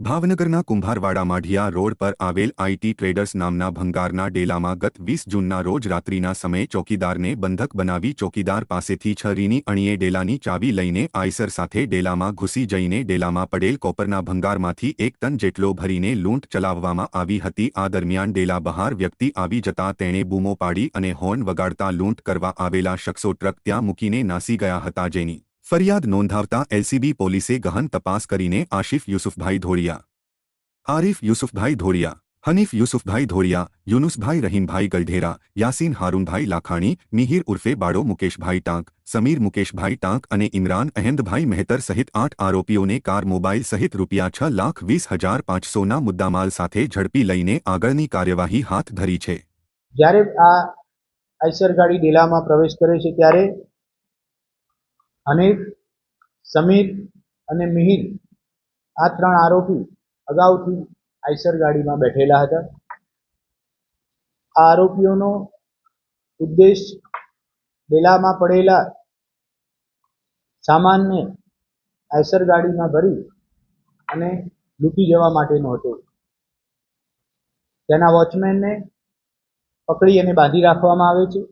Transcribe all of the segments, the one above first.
ભાવનગરના કુંભારવાડા માઢિયા રોડ પર આવેલ આઈટી ટ્રેડર્સ નામના ભંગારના ડેલામાં ગત વીસ જૂનના રોજ રાત્રિના સમયે ચોકીદારને બંધક બનાવી ચોકીદાર પાસેથી છરીની અણીએ ડેલાની ચાવી લઈને આઈસર સાથે ડેલામાં ઘૂસી જઈને ડેલામાં પડેલ કોપરના ભંગારમાંથી એક ટન જેટલો ભરીને લૂંટ ચલાવવામાં આવી હતી. આ દરમિયાન ડેલા બહાર વ્યક્તિ આવી જતા તેણે બૂમો પાડી અને હોર્ન વગાડતા લૂંટ કરવા આવેલા શખ્સો ટ્રક ત્યાં મૂકીને નાસી ગયા હતા જેની ફરિયાદ નોંધાવતા એલસીબી પોલીસે ગહન તપાસ કરીને આશિફ યુસુફભાઈ ધોળિયા, આરિફ યુસુફભાઈ ધોળિયા, હનીફ યુસુફભાઈ ધોળિયા, યુનુસભાઈ રહીમભાઈ ગલઢેરા, યાસીન હારૂનભાઈ લાખાણી, મિહિર ઉર્ફે બાળો મુકેશભાઈ ટાંક, સમીર મુકેશભાઈ ટાંક અને ઇમરાન અહેમદભાઈ મહેતર સહિત આઠ આરોપીઓને કાર મોબાઈલ સહિત રૂપિયા છ લાખ વીસ હજાર પાંચસોના મુદ્દામાલ સાથે ઝડપી લઈને આગળની કાર્યવાહી હાથ ધરી છે. જ્યારે આ આઈસર ગાડી ડેલામાં પ્રવેશ કરે છે, ત્યારે હનીફ સમીર અને મિહિર આ ત્રણ આરોપી અગાઉથી આઈસર ગાડીમાં બેઠેલા હતા. આ આરોપીઓનો ઉદ્દેશ બેલામાં પડેલા સામાનને આઈસર ગાડીમાં ભરી અને લૂંટી જવા માટેનો હતો. તેના વોચમેનને પકડી અને બાંધી રાખવામાં આવે છે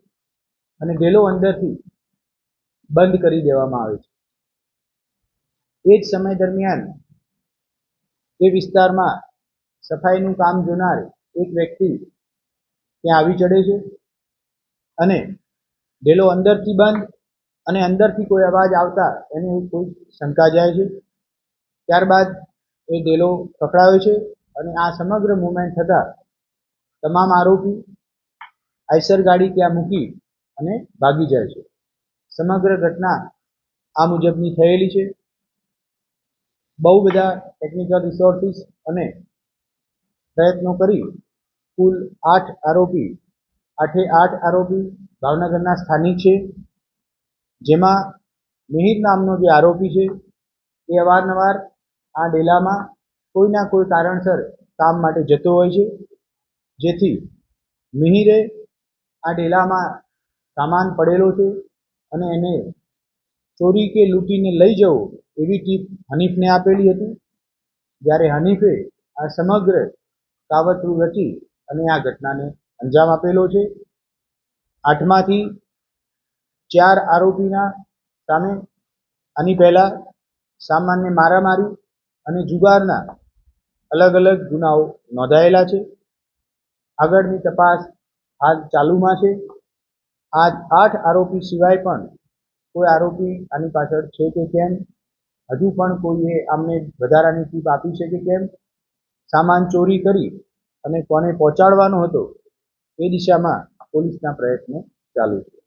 અને ગેલો અંદરથી બંધ કરી દેવામાં આવે છે. એ જ સમય દરમિયાન એ વિસ્તારમાં સફાઈનું કામ જોનાર એક વ્યક્તિ ત્યાં આવી ચડે છે અને ડેલો અંદરથી બંધ અને અંદરથી કોઈ અવાજ આવતા એને કોઈ શંકા જાય છે. ત્યારબાદ એ ડેલો પકડાયો છે અને આ સમગ્ર મુવમેન્ટ થતાં તમામ આરોપી આઈસર ગાડી ત્યાં મૂકી અને ભાગી જાય છે. સમગ્ર ઘટના આ મુજબની થયેલી છે. બહુ બધા ટેકનિકલ રિસોર્સિસ અને પ્રયત્નો કરી કુલ આઠ આરોપી, આઠે આઠ આરોપી ભાવનગરના સ્થાનિક છે. જેમાં મિહિર નામનો જે આરોપી છે, એ અવારનવાર આ ડેલામાં કોઈના કોઈ કારણસર કામ માટે જતો હોય છે. જેથી મિહિરે આ ડેલામાં સામાન પડેલો છે. અને એને ચોરી કે લૂંટીને લઈ જવો એવી ટીપ હનીફને આપેલી હતી. જ્યારે હનીફે આ સમગ્ર કાવતરું રચી અને આ ઘટનાને અંજામ આપેલો છે. આઠમાંથી ચાર આરોપીના સામે આની પહેલાં સામાન્ય મારામારી અને જુગારના અલગ અલગ ગુનાઓ નોંધાયેલા છે. આગળની તપાસ હાલ ચાલુમાં છે. આ આઠ આરોપી સિવાય પણ કોઈ આરોપી આની પાછળ છે કે કેમ? હજુ પણ કોઈએ આમને વધારાની ટીપ આપી છે કે કેમ? સામાન ચોરી કરી અને કોને પહોંચાડવાનો હતો એ દિશામાં પોલીસના પ્રયત્નો ચાલુ છે.